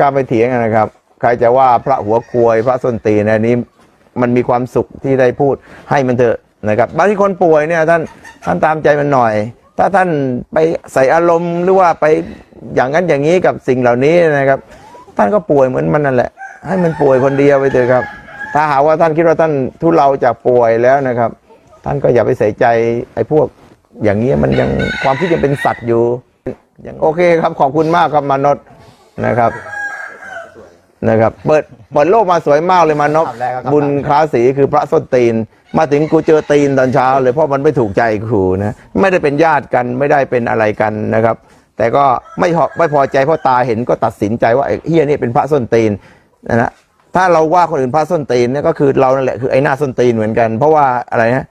กล้าไปเถียงนะครับ ใครจะว่าพระหัวควยพระส้นตีนอันนี้มันมีความสุขที่ได้พูดให้มันเถอะนะครับบางที่คนป่วยเนี่ยท่านท่านตามใจมันหน่อย ถ้าท่านไปใส่อารมณ์หรือว่าไปอย่างนั้นอย่างนี้กับสิ่งเหล่านี้นะครับ ท่านก็ป่วยเหมือนมันนั่นแหละ ให้มันป่วยคนเดียวไปเถอะครับ ถ้าหากว่าท่านคิดว่าท่านทุเลาจากป่วยแล้วนะครับ ท่านก็อย่าไปใส่ใจไอ้พวกอย่างนี้มันยังความคิดยังเป็นสัตว์อยู่ยังโอเคครับขอบคุณมากครับมานดนะครับ นะครับเปิดเปิดโลกมาสวยมากเลยมานพคำแรกก็คำบุญคลาสีคือพระส้นตีน มาถึงกูเจอตีนตอนเช้าเลยเพราะมันไม่ถูกใจครูนะไม่ได้เป็นญาติกันไม่ได้เป็นอะไรกันนะครับ แต่ก็ไม่พอไม่พอใจเพราะตาเห็นก็ตัดสินใจว่าไอ้เฮียนี่เป็นพระส้นตีนนะนะถ้าเราว่าคนอื่นพระส้นตีนเนี่ยก็คือเรานั่นแหละคือไอ้หน้าส้นตีนเหมือนกัน เพราะว่าอะไรนะ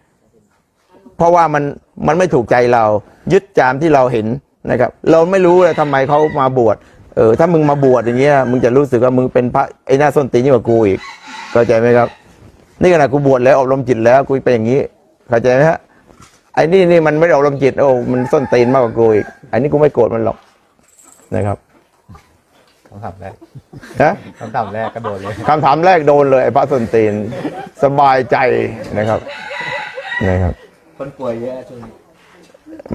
เพราะว่ามันมันไม่ถูกใจเรายึดจามที่เราเห็นนะครับ เราไม่รู้เลยทำไมเขามาบวช เออถ้ามึงมาบวชอย่างเงี้ยมึงจะรู้สึกว่ามึงเป็นพระไอ้หน้าส้นตีนยิ่งกว่ากูอีกเข้าใจไหมครับ นี่ขนาดกูบวชแล้วอบรมจิตแล้วกูเป็นอย่างนี้เข้าใจไหมฮะไอ้นี่นี่มันไม่ได้อบรมจิต โอ้มันส้นตีนมากกว่ากูอีกอันนี้กูไม่โกรธมันหรอกนะครับคำถามแรกนะคำถามแรกก็โดนเลยคำถามแรกโดนเลยไอ้พระส้นตีนสบายใจนะครับนะครับ คนป่วยเยอะช่วงนี้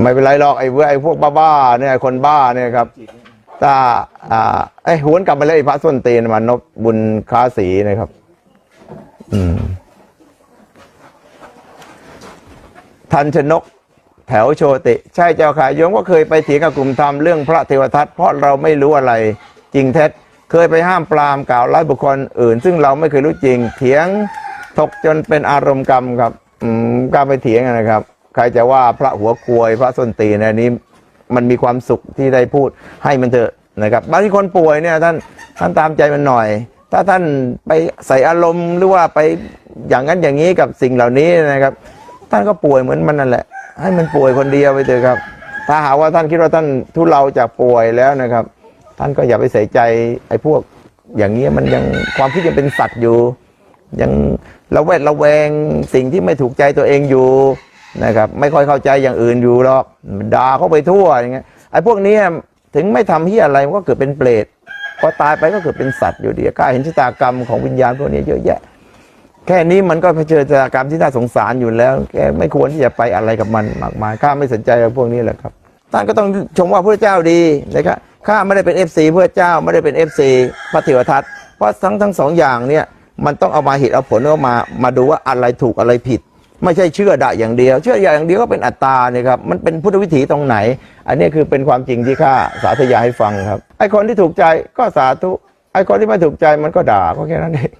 ไม่เป็นไรหรอกไอ้เว้ยไอ้พวกบ้าๆเนี่ยคนบ้าเนี่ยครับ ถ้าอ่าไอ้ยหวนกลับมาเลยไอ้พระส้นตีนมานพบุญค้าสีนะครับ อืม ทันชนกแถวโชติ ใช่เจ้าค่ะโยมก็เคยไปเถียงกับกลุ่มธรรมเรื่องพระเทวทัตเพราะเราไม่รู้อะไรจริงเท็จ เคยไปห้ามปรามกล่าวไล่บุคคลอื่น ซึ่งเราไม่เคยรู้จริง เถียงถกจนเป็นอารมณ์กรรมครับ อืมกล้าไปเถียงนะครับ ใครจะว่าพระหัวควยพระส้นตีนอันนี้ มันมีความสุขที่ได้พูดให้มันเถอะนะครับบางที่คนป่วยเนี่ยท่านท่านตามใจมันหน่อย ถ้าท่านไปใส่อารมณ์หรือว่าไปอย่างนั้นอย่างนี้กับสิ่งเหล่านี้นะครับ ท่านก็ป่วยเหมือนมันนั่นแหละ ให้มันป่วยคนเดียวไปเถอะครับ ถ้าหากว่าท่านคิดว่าท่านทุเลาจากป่วยแล้วนะครับ ท่านก็อย่าไปใส่ใจไอ้พวกอย่างนี้มันยังความคิดยังเป็นสัตว์อยู่ยังระแวดระแวงสิ่งที่ไม่ถูกใจตัวเองอยู่ นะครับไม่ค่อยเข้าใจอย่างอื่นอยู่หรอกด่าเขาไปทั่วอย่างเงี้ยไอ้พวกนี้ถึงไม่ทำเฮียอะไรมันก็เกิดเป็นเปรตพอตายไปก็เกิดเป็นสัตว์อยู่ดีกล้าเห็นชะตากรรมของวิญญาณพวกนี้เยอะแยะ แค่นี้มันก็เผชิญชะตากรรมที่น่าสงสารอยู่แล้ว แกไม่ควรที่จะไปอะไรกับมันมากมายข้าไม่สนใจกับพวกนี้แหละครับท่านก็ต้องชมว่าพระเจ้าดีนะครับข้าไม่ได้เป็น FC พระเจ้าไม่ได้เป็น FC พระเทวทัตเพราะทั้งทั้งสองอย่างเนี่ยมันต้องเอามาเหตุเอาผลเอามามาดูว่าอะไรถูกอะไรผิด ไม่ใช่เชื่อด่าอย่างเดียว เชื่ออย่างเดียวก็เป็นอัตตาเนี่ยครับมันเป็นพุทธวิถีตรงไหน อันนี้คือเป็นความจริงที่ข้าสาธยายให้ฟังครับไอ้คนที่ถูกใจก็สาธุไอ้คนที่ไม่ถูกใจมันก็ด่าก็แค่นั้นเอง